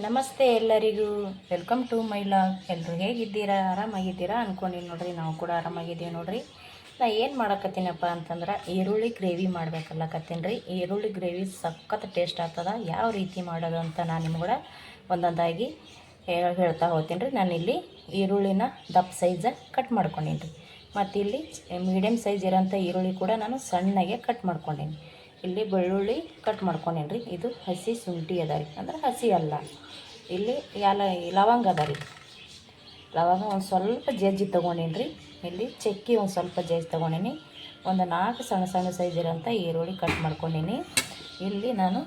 ನಮಸ್ತೆ ಎಲ್ಲರಿಗೂ. Welcome to my log ಎಲ್ಲರೂ ಹೇಗಿದ್ದೀರಾ? ಆರಾಮಾಗಿದ್ದೀರಾ ಅಂದ್ಕೊಂಡಿನಿ ನೋಡ್ರಿ. ನಾವು ಕೂಡ ಆರಾಮಾಗಿದ್ದೀವಿ ನೋಡ್ರಿ. ನಾ ಏನು ಮಾಡಕತ್ತೀನಪ್ಪ ಅಂತಂದ್ರೆ, ಈರುಳ್ಳಿ ಗ್ರೇವಿ ಮಾಡ್ಬೇಕಲ್ಲಕತ್ತೀನಿ ರೀ ಈರುಳ್ಳಿ ಗ್ರೇವಿ ಸಖತ್ ಟೇಸ್ಟ್ ಆಗ್ತದ. ಯಾವ ರೀತಿ ಮಾಡೋದು ಅಂತ ನಾನು ನಿಮ್ಗೆ ಒಂದೊಂದಾಗಿ ಹೇಳ್ತಾ ಹೋಗ್ತೀನಿ ರೀ ನಾನಿಲ್ಲಿ ಈರುಳ್ಳಿನ ದಪ್ಪ ಸೈಜ ಕಟ್ ಮಾಡ್ಕೊಂಡೀನಿ ರೀ ಮತ್ತು ಇಲ್ಲಿ ಮೀಡಿಯಮ್ ಸೈಜ್ ಇರೋಂಥ ಈರುಳ್ಳಿ ಕೂಡ ನಾನು ಸಣ್ಣಗೆ ಕಟ್ ಮಾಡ್ಕೊಂಡೀನಿ. ಇಲ್ಲಿ ಬೆಳ್ಳುಳ್ಳಿ ಕಟ್ ಮಾಡ್ಕೊಂಡೇನಿ ಇದು ಹಸಿ ಶುಂಠಿ ಅದ ರೀ. ಅಂದ್ರೆ ಹಸಿ ಅಲ್ಲ. ಇಲ್ಲಿ ಯಾಲ, ಲವಂಗ ಅದ ರೀ. ಲವಂಗ ಒಂದು ಸ್ವಲ್ಪ ಜಜ್ಜಿ ತೊಗೊಂಡೇನ್ರಿ. ಇಲ್ಲಿ ಚಕ್ಕಿ ಒಂದು ಸ್ವಲ್ಪ ಜಜ್ಜಿ ತೊಗೊಂಡೇನಿ. ಒಂದು ನಾಲ್ಕು ಸಣ್ಣ ಸಣ್ಣ ಸೈಜ್ ಇರೋಂಥ ಈರುಳ್ಳಿ ಕಟ್ ಮಾಡ್ಕೊಂಡೀನಿ. ಇಲ್ಲಿ ನಾನು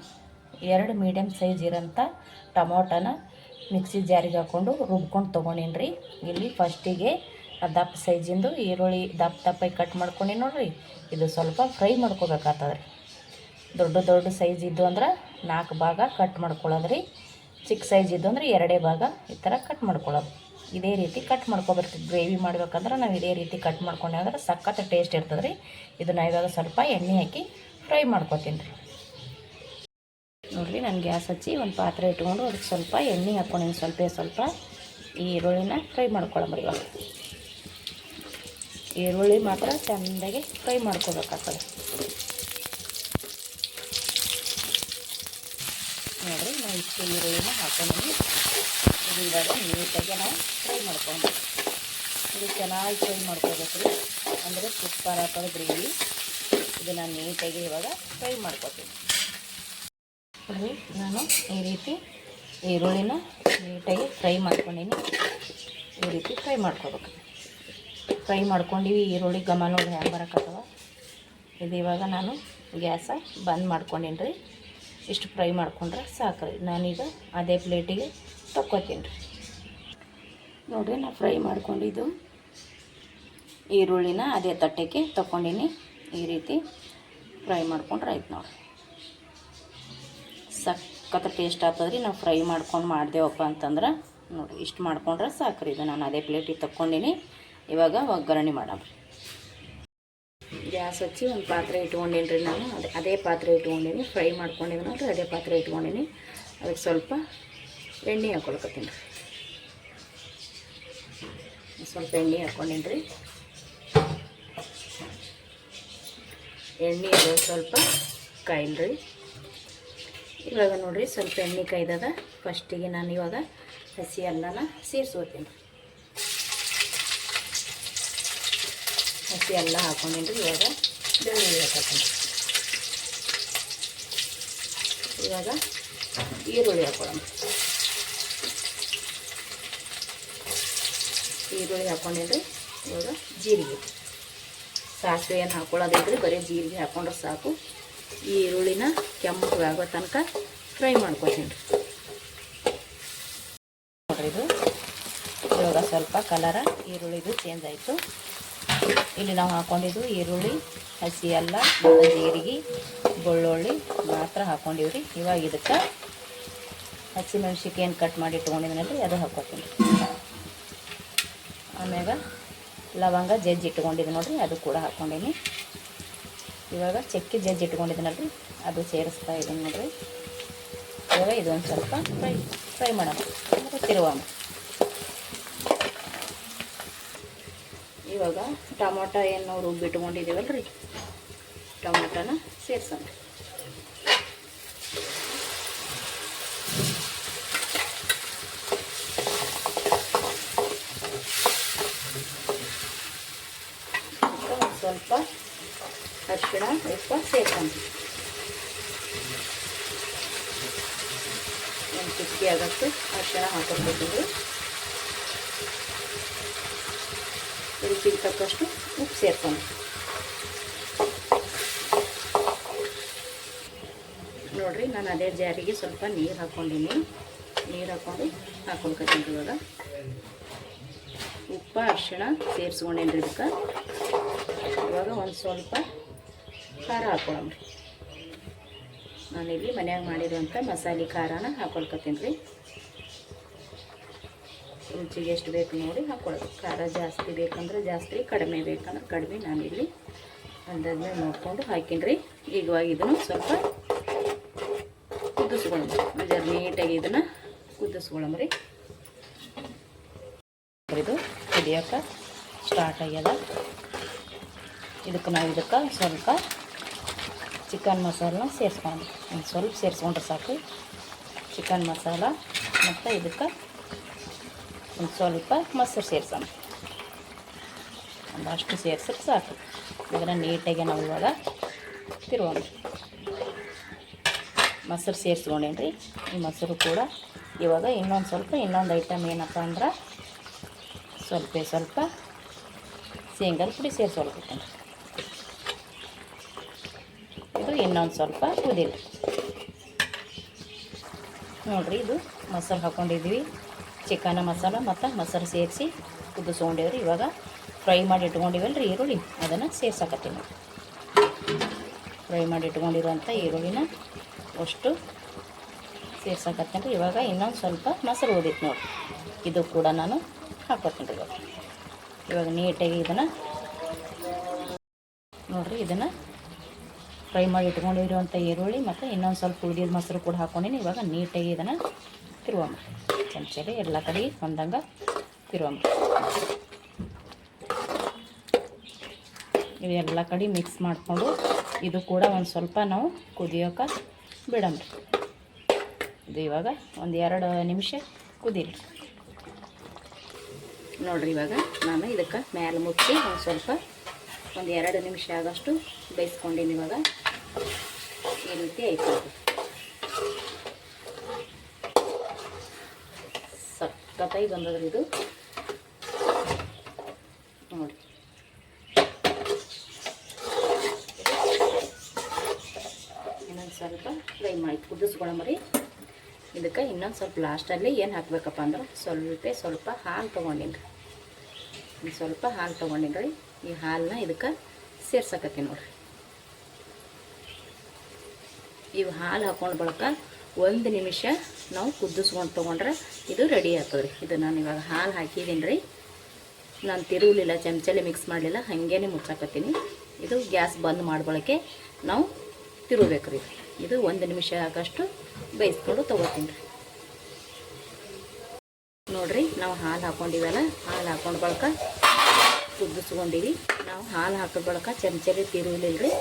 ಎರಡು ಮೀಡಿಯಮ್ ಸೈಜ್ ಇರೋಂಥ ಟೊಮೊಟೊನ ಮಿಕ್ಸಿ ಜಾರಿಗೆ ಹಾಕ್ಕೊಂಡು ರುಬ್ಕೊಂಡು ತೊಗೊಂಡೀನಿ ರೀ ಇಲ್ಲಿ ಫಸ್ಟಿಗೆ ದಪ್ಪ ಸೈಜಿಂದು ಈರುಳ್ಳಿ ದಪ್ಪ ದಪ್ಪಾಗಿ ಕಟ್ ಮಾಡ್ಕೊಂಡಿ ನೋಡಿರಿ. ಇದು ಸ್ವಲ್ಪ ಫ್ರೈ ಮಾಡ್ಕೋಬೇಕಾಗ್ತದೆ ರೀ ದೊಡ್ಡ ದೊಡ್ಡ ಸೈಜ್ ಇದ್ದು ಅಂದ್ರೆ ನಾಲ್ಕು ಭಾಗ ಕಟ್ ಮಾಡ್ಕೊಳ್ಳೋದು ರೀ ಚಿಕ್ಕ ಸೈಜ್ ಇದ್ದು ಅಂದ್ರೆ ಎರಡೇ ಭಾಗ ಈ ಥರ ಕಟ್ ಮಾಡ್ಕೊಳ್ಳೋದು ಇದೇ ರೀತಿ ಕಟ್ ಮಾಡ್ಕೊಬರ್ತೀವಿ. ಗ್ರೇವಿ ಮಾಡ್ಬೇಕಂದ್ರೆ ನಾವು ಇದೇ ರೀತಿ ಕಟ್ ಮಾಡ್ಕೊಂಡೆ ಅಂದ್ರೆ ಸಖತ್ ಟೇಸ್ಟ್ ಇರ್ತದೆ ರೀ ಇದನ್ನ ಇವಾಗ ಸ್ವಲ್ಪ ಎಣ್ಣೆ ಹಾಕಿ ಫ್ರೈ ಮಾಡ್ಕೊತೀನಿ ರೀ ನೋಡಿರಿ ನಾನು ಗ್ಯಾಸ್ ಹಚ್ಚಿ ಒಂದು ಪಾತ್ರೆ ಇಟ್ಕೊಂಡು ಅದಕ್ಕೆ ಸ್ವಲ್ಪ ಎಣ್ಣೆ ಹಾಕ್ಕೊಂಡಿನಿ ಸ್ವಲ್ಪ ಸ್ವಲ್ಪ ಈ ಈರುಳ್ಳಿನ ಫ್ರೈ ಮಾಡ್ಕೊಳ್ಳೋಣ ಇವಾಗ. ಈರುಳ್ಳಿ ಮಾತ್ರ ಚೆಂದಾಗಿ ಫ್ರೈ ಮಾಡ್ಕೋಬೇಕಾಗ್ತದೆ. ನೋಡಿರಿ ನಾವು ಇಷ್ಟು ಈರುಳ್ಳಿನ ಹಾಕೊಂಡು ಇದು ಇವಾಗ ನೀಟಾಗಿ ನಾವು ಫ್ರೈ ಮಾಡ್ಕೊಂಡು ಇದು ಚೆನ್ನಾಗಿ ಫ್ರೈ ಮಾಡ್ಕೋಬೇಕು ರೀ. ಅಂದರೆ ಸೂಪರ್ ಹಾಕೋದು ಗ್ರೇವಿ. ಇದನ್ನು ನೀಟಾಗಿ ಇವಾಗ ಫ್ರೈ ಮಾಡ್ಕೊತೀನಿ ನೋಡಿರಿ ನಾನು ಈ ರೀತಿ ಈರುಳ್ಳಿನ ನೀಟಾಗಿ ಫ್ರೈ ಮಾಡ್ಕೊಂಡಿನಿ. ಈ ರೀತಿ ಫ್ರೈ ಮಾಡ್ಕೋಬೇಕು. ಫ್ರೈ ಮಾಡ್ಕೊಂಡಿವಿ, ಈರುಳ್ಳಿ ಘಮ ನೋಡಿ ಹ್ಯಾಂಗೆ ಬರೋಕ್ಕತ್ತವ ಇದು ಇವಾಗ ನಾನು ಗ್ಯಾಸ ಬಂದ್ ಮಾಡ್ಕೊಂಡೀನಿ ರೀ ಇಷ್ಟು ಫ್ರೈ ಮಾಡ್ಕೊಂಡ್ರೆ ಸಾಕು ರೀ ನಾನೀಗ ಅದೇ ಪ್ಲೇಟಿಗೆ ತಕ್ಕೋತೀನಿ ರೀ. ನೋಡಿರಿ ನಾನು ಫ್ರೈ ಮಾಡ್ಕೊಂಡಿದ್ದು. ಈರುಳ್ಳಿನ ಅದೇ ತಟ್ಟೆಗೆ ತಗೊಂಡಿನಿ ಈ ರೀತಿ ಫ್ರೈ ಮಾಡ್ಕೊಂಡ್ರೆ ಆಯ್ತು ನೋಡಿರಿ. ಸಖತ್ ಟೇಸ್ಟ್ ಆಗ್ತದೆ ರೀ ನಾವು ಫ್ರೈ ಮಾಡ್ಕೊಂಡು ಮಾಡಿದೆವಪ್ಪ ಅಂತಂದ್ರೆ ನೋಡಿ ಇಷ್ಟು ಮಾಡ್ಕೊಂಡ್ರೆ ಸಾಕು ರೀ ಇದು ನಾನು ಅದೇ ಪ್ಲೇಟಿಗೆ ತಗೊಂಡಿನಿ ಇವಾಗ ಒಗ್ಗರಣೆ ಮಾಡಮ್ರಿ. ಗ್ಯಾಸ್ ಹಚ್ಚಿ ಒಂದು ಪಾತ್ರೆ ಇಟ್ಕೊಂಡೇನಿ ರೀ ನಾನು. ಅದೇ ಅದೇ ಪಾತ್ರೆ ಇಟ್ಕೊಂಡೀನಿ, ಫ್ರೈ ಮಾಡ್ಕೊಂಡಿದ್ದೀನಿ ನೋಡ್ರಿ, ಅದೇ ಪಾತ್ರೆ ಇಟ್ಕೊಂಡೀನಿ. ಅದಕ್ಕೆ ಸ್ವಲ್ಪ ಎಣ್ಣೆ ಹಾಕೊಳ್ಕತ್ತೀನಿ. ರೀ ಸ್ವಲ್ಪ ಎಣ್ಣೆ ಹಾಕ್ಕೊಂಡೇನಿ ರೀ ಎಣ್ಣೆ ಸ್ವಲ್ಪ ಕಾಯಿಲ್ರಿ. ಇವಾಗ ನೋಡಿರಿ, ಸ್ವಲ್ಪ ಎಣ್ಣೆ ಕಾಯ್ದದ. ಫಸ್ಟಿಗೆ ನಾನು ಇವಾಗ ಹಸಿ ಅನ್ನನ ಸೇರಿಸ್ಕೋತೀನಿ ಹಸಿ ಎಲ್ಲ ಹಾಕೊಂಡಿನಿ ಇವಾಗ ಬೆಳ್ಳುಳ್ಳಿ ಹಾಕೊಂಡು ಇವಾಗ ಈರುಳ್ಳಿ ಹಾಕೊಳ್ಳೋಣ. ಈರುಳ್ಳಿ ಹಾಕೊಂಡಿದ್ರಿ ಇವಾಗ ಜೀರಿಗೆ. ಸಾಸಿವೆ ಏನು ಹಾಕೊಳ್ಳೋದಿದ್ರಿ ಬರೀ ಜೀರಿಗೆ ಹಾಕೊಂಡ್ರೆ ಸಾಕು. ಈ ಕೆಂಪು ಆಗೋ ತನಕ ಫ್ರೈ ಮಾಡ್ಕೊತೀನಿ ನೋಡ್ರಿ ಇವಾಗ ಸ್ವಲ್ಪ ಕಲರ ಈರುಳ್ಳಿದು ಚೇಂಜ್ ಆಯಿತು. ಇಲ್ಲಿ ನಾವು ಹಾಕೊಂಡಿದ್ದು ಈರುಳ್ಳಿ, ಹಸಿ ಅಲ್ಲ ಜೀರಿಗೆ, ಬೆಳ್ಳುಳ್ಳಿ ಮಾತ್ರ ಹಾಕೊಂಡಿವ್ರಿ. ಇವಾಗ ಇದಕ್ಕೆ ಹಸಿ ಏನು ಕಟ್ ಮಾಡಿ ಇಟ್ಕೊಂಡಿದ್ದೀನಲ್ರಿ ಅದು ಹಾಕ್ಕೊತೀನಿ ಆಮ್ಯಾಗ ಲವಂಗ, ಜಜ್ಜಿ ಇಟ್ಕೊಂಡಿದ್ದು ನೋಡ್ರಿ, ಅದು ಕೂಡ ಹಾಕ್ಕೊಂಡೀನಿ ಇವಾಗ ಚಕ್ಕೆ ಜಜ್ಜಿ ಇಟ್ಕೊಂಡಿದ್ದೀನಲ್ರಿ ಅದು ಸೇರಿಸ್ತಾ ಇದ್ದೀನಿ ನೋಡ್ರಿ. ಇವಾಗ ಇದೊಂದು ಸ್ವಲ್ಪ ಫ್ರೈ ಫ್ರೈ ಮಾಡೋಣ. ತಿರುವಾಮ ಇವಾಗ ಟೊಮೊಟೊ ಏನು ನಾವು ರುಬ್ಬಿಟ್ಕೊಂಡಿದ್ದೀವಲ್ಲ ರೀ ಟೊಮೊಟೊನ ಸೇರ್ಸೋಣ ಸ್ವಲ್ಪ ಅರಿಶಿಣ ಸ್ವಲ್ಪ ಸೇರ್ಸೋಣ. ಒಂದು ಚಿಕ್ಕಿ ಆಗುತ್ತೆ ಅರಿಶಿಣ ಹಾಕೊಳ್ಬೇಕಿದ್ರು ರುಚಿಗೆ ತಕ್ಕಷ್ಟು ಉಪ್ಪು ಸೇರ್ಕೊಂಡು. ನೋಡಿರಿ, ನಾನು ಅದೇ ಜಾರಿಗೆ ಸ್ವಲ್ಪ ನೀರು ಹಾಕ್ಕೊಂಡಿನಿ. ನೀರು ಹಾಕ್ಕೊಂಡು ಹಾಕ್ಕೊಳ್ಕತ್ತೀನಿ ಇವಾಗ. ಉಪ್ಪು, ಅರಿಶಿಣ ಸೇರಿಸ್ಕೊಂಡೇನ್ರಿ ಇದಕ್ಕೆ. ಇವಾಗ ಒಂದು ಸ್ವಲ್ಪ ಖಾರ ಹಾಕ್ಕೊಳಮ್ರಿ ನಾನಿಲ್ಲಿ ಮನ್ಯಾಗ ಮಾಡಿರುವಂಥ ಮಸಾಲೆ ಖಾರನ ಹಾಕೊಳ್ಕತ್ತೀನಿ ರೀ. ರುಚಿಗೆ ಎಷ್ಟು ಬೇಕು ನೋಡಿ ಹಾಕ್ಕೊಳ್ಬೇಕು ಖಾರ ಜಾಸ್ತಿ ಬೇಕಂದ್ರೆ ಜಾಸ್ತಿ, ಕಡಿಮೆ ಬೇಕಂದ್ರೆ ಕಡಿಮೆ ನಾನಿಲ್ಲಿ ಅಂದಾಜು ನೋಡಿಕೊಂಡು ಹಾಕಿನ್ರಿ. ಈಗ ಇದನ್ನು ಸ್ವಲ್ಪ ಕುದಿಸ್ಕೊಂಡು ಜರ್ ನೀಟಾಗಿ ಇದನ್ನು ಕುದಿಸ್ಕೊಳಮ್ರಿ ಇದು ಕುದಿಯೋಕೆ ಸ್ಟಾರ್ಟ್ ಆಗ್ಯದ. ಇದಕ್ಕೆ ನಾವು ಇದಕ್ಕೆ ಸ್ವಲ್ಪ ಚಿಕನ್ ಮಸಾಲನ ಸೇರಿಸ್ಕೊಂಡು ಒಂದು ಸ್ವಲ್ಪ ಸೇರಿಸ್ಕೊಂಡ್ರೆ ಸಾಕು. ಚಿಕನ್ ಮಸಾಲ ಮತ್ತು ಇದಕ್ಕೆ ಒಂದು ಸ್ವಲ್ಪ ಮೊಸರು ಸೇರ್ಸೋಣ ಒಂದಷ್ಟು ಸೇರ್ಸಕ್ಕೆ ಸಾಕು ಇದನ್ನು ನೀಟಾಗಿ ನಾವು ಇವಾಗ ತಿರುಗೋಣ ಮೊಸರು ಸೇರಿಸ್ಕೊಂಡೇನ್ರಿ ಈ ಮೊಸರು ಕೂಡ ಇವಾಗ ಇನ್ನೊಂದು ಸ್ವಲ್ಪ ಇನ್ನೊಂದು ಐಟಮ್ ಏನಪ್ಪ ಅಂದ್ರೆ ಸ್ವಲ್ಪ ಸ್ವಲ್ಪ ಶೇಂಗಾದ ಪುಡಿ ಸೇರಿಸ್ಕೊಳ್ಬೇಕು ಇದು ಇನ್ನೊಂದು ಸ್ವಲ್ಪ ಕುದಿಲ್ಲ ನೋಡಿರಿ ಇದು ಮೊಸರು ಹಾಕ್ಕೊಂಡಿದ್ವಿ ಚಿಕನ ಮಸಾಲ ಮತ್ತು ಮೊಸರು ಸೇರಿಸಿ ಕುದಿಸ್ಕೊಂಡೇವ್ರಿ. ಇವಾಗ ಫ್ರೈ ಮಾಡಿ ಇಟ್ಕೊಂಡಿವಲ್ಲ ರೀ ಈರುಳ್ಳಿ. ಅದನ್ನು ಸೇರ್ಸಕತ್ತೀನಿ. ಫ್ರೈ ಮಾಡಿ ಇಟ್ಕೊಂಡಿರುವಂಥ ಈರುಳ್ಳಿನ ಅಷ್ಟು ಸೇರ್ಸಕತ್ತೀನಿ. ಇವಾಗ ಇನ್ನೊಂದು ಸ್ವಲ್ಪ ಮೊಸರು ಓದಿತ್ತು ನೋಡಿ ಇದು ಕೂಡ ನಾನು ಹಾಕೋತೀನಿ ಇವಾಗ. ಇವಾಗ ನೀಟಾಗಿ ಇದನ್ನು ನೋಡಿರಿ, ಇದನ್ನು ಫ್ರೈ ಮಾಡಿ ಇಟ್ಕೊಂಡಿರುವಂಥ ಈರುಳ್ಳಿ ಮತ್ತು ಇನ್ನೊಂದು ಸ್ವಲ್ಪ ಉಳಿದಿದ್ದ ಮೊಸರು ಕೂಡ ಹಾಕ್ಕೊಂಡಿನಿ ಇವಾಗ ನೀಟಾಗಿ ಇದನ್ನು ತಿರುವಮ್ಮ ಚಮಚಲಿ ಎಲ್ಲ ಕಡೆ ಹೊಂದಂಗೆ ತಿರುವಮ್ಮ ಇವೆಲ್ಲ ಕಡೆ ಮಿಕ್ಸ್ ಮಾಡಿಕೊಂಡು ಇದು ಕೂಡ ಒಂದು ಸ್ವಲ್ಪ ನಾವು ಕುದಿಯೋಕೆ ಬಿಡಮ್ರಿ ಇದು ಇವಾಗ ಒಂದು ಎರಡು ನಿಮಿಷ ಕುದೀರಿ. ನೋಡಿರಿ ಇವಾಗ ನಾನು ಇದಕ್ಕೆ ಮ್ಯಾಲೆ ಮುಚ್ಚಿ ಒಂದು ಸ್ವಲ್ಪ ಒಂದು ಎರಡು ನಿಮಿಷ ಆಗೋಷ್ಟು ಬೇಯಿಸ್ಕೊಂಡಿನಿ ಇವಾಗ. ಈ ರೀತಿ ಆಯ್ತು ಅದು. ಸಖತ್ತಾಗಿ ಬಂದದ್ರಿ ಇದು. ನೋಡಿ. ಇನ್ನೊಂದು ಸ್ವಲ್ಪ ಫ್ರೈ ಮಾಡಿ ಕುದಿಸ್ಕೊಳಮರಿ ಇದಕ್ಕೆ ಇನ್ನೊಂದು ಸ್ವಲ್ಪ ಲಾಸ್ಟಲ್ಲಿ ಏನು ಹಾಕಬೇಕಪ್ಪ ಅಂದ್ರೆ ಸ್ವಲ್ಪ ಸ್ವಲ್ಪ ಹಾಲು ತೊಗೊಂಡಿನಿ. ರೀ ಸ್ವಲ್ಪ ಹಾಲು ತೊಗೊಂಡಿನಿ ರೀ. ಈ ಹಾಲನ್ನ ಇದಕ್ಕೆ ಸೇರ್ಸಕತ್ತೀನಿ ನೋಡ್ರಿ. ಇವು ಹಾಲು ಹಾಕೊಂಡು ಬಳಕ ಒಂದು ನಿಮಿಷ ನಾವು ಕುದಿಸ್ಕೊಂಡು ತೊಗೊಂಡ್ರೆ ಇದು ರೆಡಿ ಆಗ್ತದೆ ರೀ ಇದು ನಾನು ಇವಾಗ ಹಾಲು ಹಾಕಿದ್ದೀನಿ ರೀ. ನಾನು ತಿರುವಲಿಲ್ಲ ಚಮಚಲ್ಲಿ ಮಿಕ್ಸ್ ಮಾಡಲಿಲ್ಲ, ಹಾಗೇನೆ ಮುಚ್ಚಾಕತ್ತೀನಿ. ಇದು ಗ್ಯಾಸ್ ಬಂದ್ ಮಾಡ್ಬಳಕೆ ನಾವು ತಿರುಗಬೇಕು ರೀ ಇದು ಒಂದು ನಿಮಿಷ ಆಗಷ್ಟು ಬೇಯಿಸ್ಕೊಂಡು ತೊಗೋತೀನಿ ರೀ. ನೋಡಿರಿ, ನಾವು ಹಾಲು ಹಾಕ್ಕೊಂಡಿವಲ್ಲ ಹಾಲು ಹಾಕೊಂಡು ಬಳಕ ಕುದಿಸ್ಕೊಂಡಿವಿ ನಾವು ಹಾಲು ಹಾಕಿದ ಬಳಕ ಚಮಚಲ್ಲಿ ತಿರುವಲಿಲ್ಲ ರೀ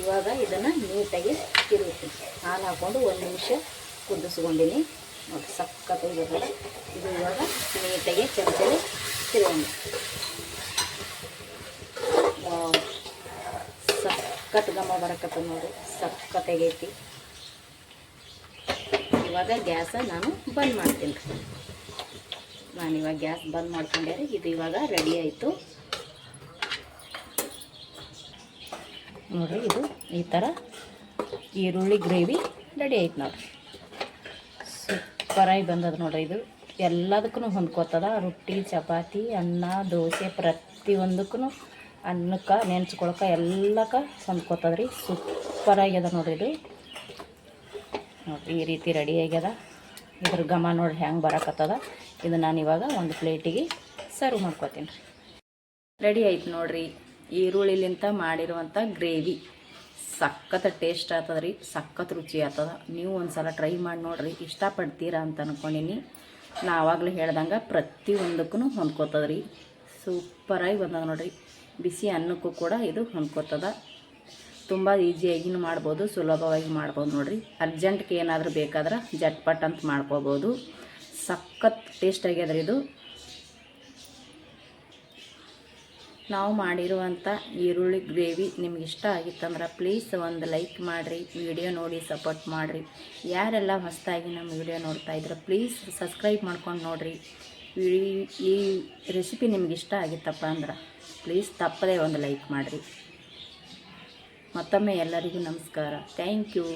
ಇವಾಗ ಇದನ್ನು ನೀಟಾಗಿ ತಿರುಗುತ್ತೀನಿ ಹಾಲು ಹಾಕ್ಕೊಂಡು ಒಂದು ನಿಮಿಷ ಕುದಿಸ್ಕೊಂಡಿನಿ. ನೋಡಿ ಸಕ್ಕತ್ತಾಗಿ ಇದು ಇವಾಗ ನೀಟಾಗಿ ಚಮಚಲಿ ತಿರುಗೊಂಡು. ಸಖತ್ ಗಮ ಬರಕತ್ತ ನೋಡಿ. ಸಖತ್ತಾಗೈತಿ ಇವಾಗ ಗ್ಯಾಸ ನಾನು ಬಂದ್ ಮಾಡ್ತೀನಿ. ನಾನು ಇವಾಗ ಗ್ಯಾಸ್ ಬಂದ್ ಮಾಡ್ಕೊಂಡೆ ರೀ. ಇದು ಇವಾಗ ರೆಡಿ ಆಯಿತು. ನೋಡಿರಿ ಇದು ಈ ಥರ ಈರುಳ್ಳಿ ಗ್ರೇವಿ ರೆಡಿ ಆಯ್ತು ನೋಡಿರಿ. ಸೂಪರಾಗಿ ಬಂದದ ನೋಡ್ರಿ ಇದು. ಎಲ್ಲದಕ್ಕೂ ಹೊಂದ್ಕೋತದ. ರೊಟ್ಟಿ, ಚಪಾತಿ, ಅನ್ನ, ದೋಸೆ ಪ್ರತಿಯೊಂದಕ್ಕೂ ಅನ್ನಕ್ಕೆ, ನೆನ್ಸ್ಕೊಳಕ್ಕೆ ಎಲ್ಲಕ್ಕೆ ಹೊಂದ್ಕೋತದ ರೀ ಸೂಪರಾಗ್ಯದ ನೋಡ್ರಿ ಇದು. ನೋಡಿರಿ ಈ ರೀತಿ ರೆಡಿ ಆಗ್ಯದ. ಇದ್ರ ಘಮ ನೋಡ್ರಿ ಹೆಂಗೆ ಬರಕತ್ತದ. ಇದು ನಾನು ಇವಾಗ ಒಂದು ಪ್ಲೇಟಿಗೆ ಸರ್ವ್ ಮಾಡ್ಕೋತೀನಿ ರೀ. ರೆಡಿ ಆಯ್ತು ನೋಡ್ರಿ. ಈರುಳ್ಳಿಲಿಂತ ಮಾಡಿರುವಂಥ ಗ್ರೇವಿ ಸಖತ್ ಟೇಸ್ಟ್ ಆಗ್ತದ ರೀ ಸಖತ್ ರುಚಿ ಆಗ್ತದ. ನೀವು ಒಂದು ಸಲ ಟ್ರೈ ಮಾಡಿ ನೋಡ್ರಿ, ಇಷ್ಟಪಡ್ತೀರಾ ಅಂತ ಅಂದ್ಕೊಂಡಿನಿ ನಾ ಆವಾಗಲೂ ಹೇಳ್ದಂಗೆ ಪ್ರತಿಯೊಂದಕ್ಕೂ ಹೊಂದ್ಕೋತದ ರೀ ಸೂಪರಾಗಿ ಬಂದದ ನೋಡ್ರಿ. ಬಿಸಿ ಅನ್ನಕ್ಕೂ ಕೂಡ ಇದು ಹೊಂದ್ಕೋತದ. ತುಂಬ ಈಸಿಯಾಗಿನೂ ಮಾಡ್ಬೋದು, ಸುಲಭವಾಗಿ ಮಾಡ್ಬೋದು ನೋಡ್ರಿ. ಅರ್ಜೆಂಟ್ಗೆ ಏನಾದರೂ ಬೇಕಾದ್ರೆ ಜಟ್ಪಟ್ ಅಂತ ಮಾಡ್ಕೋಬೋದು. ಸಖತ್ ಟೇಸ್ಟ್ ಆಗ್ಯದ್ರಿ ಇದು. ನಾವು ಮಾಡಿರುವಂಥ ಈರುಳ್ಳಿ ಗ್ರೇವಿ ನಿಮ್ಗೆ ಇಷ್ಟ ಆಗಿತ್ತಂದ್ರೆ ಪ್ಲೀಸ್ ಒಂದು ಲೈಕ್ ಮಾಡಿರಿ ವಿಡಿಯೋ ನೋಡಿ ಸಪೋರ್ಟ್ ಮಾಡಿರಿ. ಯಾರೆಲ್ಲ ಹೊಸದಾಗಿ ನಮ್ಮ ವಿಡಿಯೋ ನೋಡ್ತಾ ಇದ್ರೆ ಪ್ಲೀಸ್ ಸಬ್ಸ್ಕ್ರೈಬ್ ಮಾಡ್ಕೊಂಡು ನೋಡಿರಿ. ಈ ರೆಸಿಪಿ ನಿಮ್ಗೆ ಇಷ್ಟ ಆಗಿತ್ತಪ್ಪ ಅಂದ್ರೆ ಪ್ಲೀಸ್ ತಪ್ಪದೇ ಒಂದು ಲೈಕ್ ಮಾಡಿರಿ. ಮತ್ತೊಮ್ಮೆ ಎಲ್ಲರಿಗೂ ನಮಸ್ಕಾರ. Thank you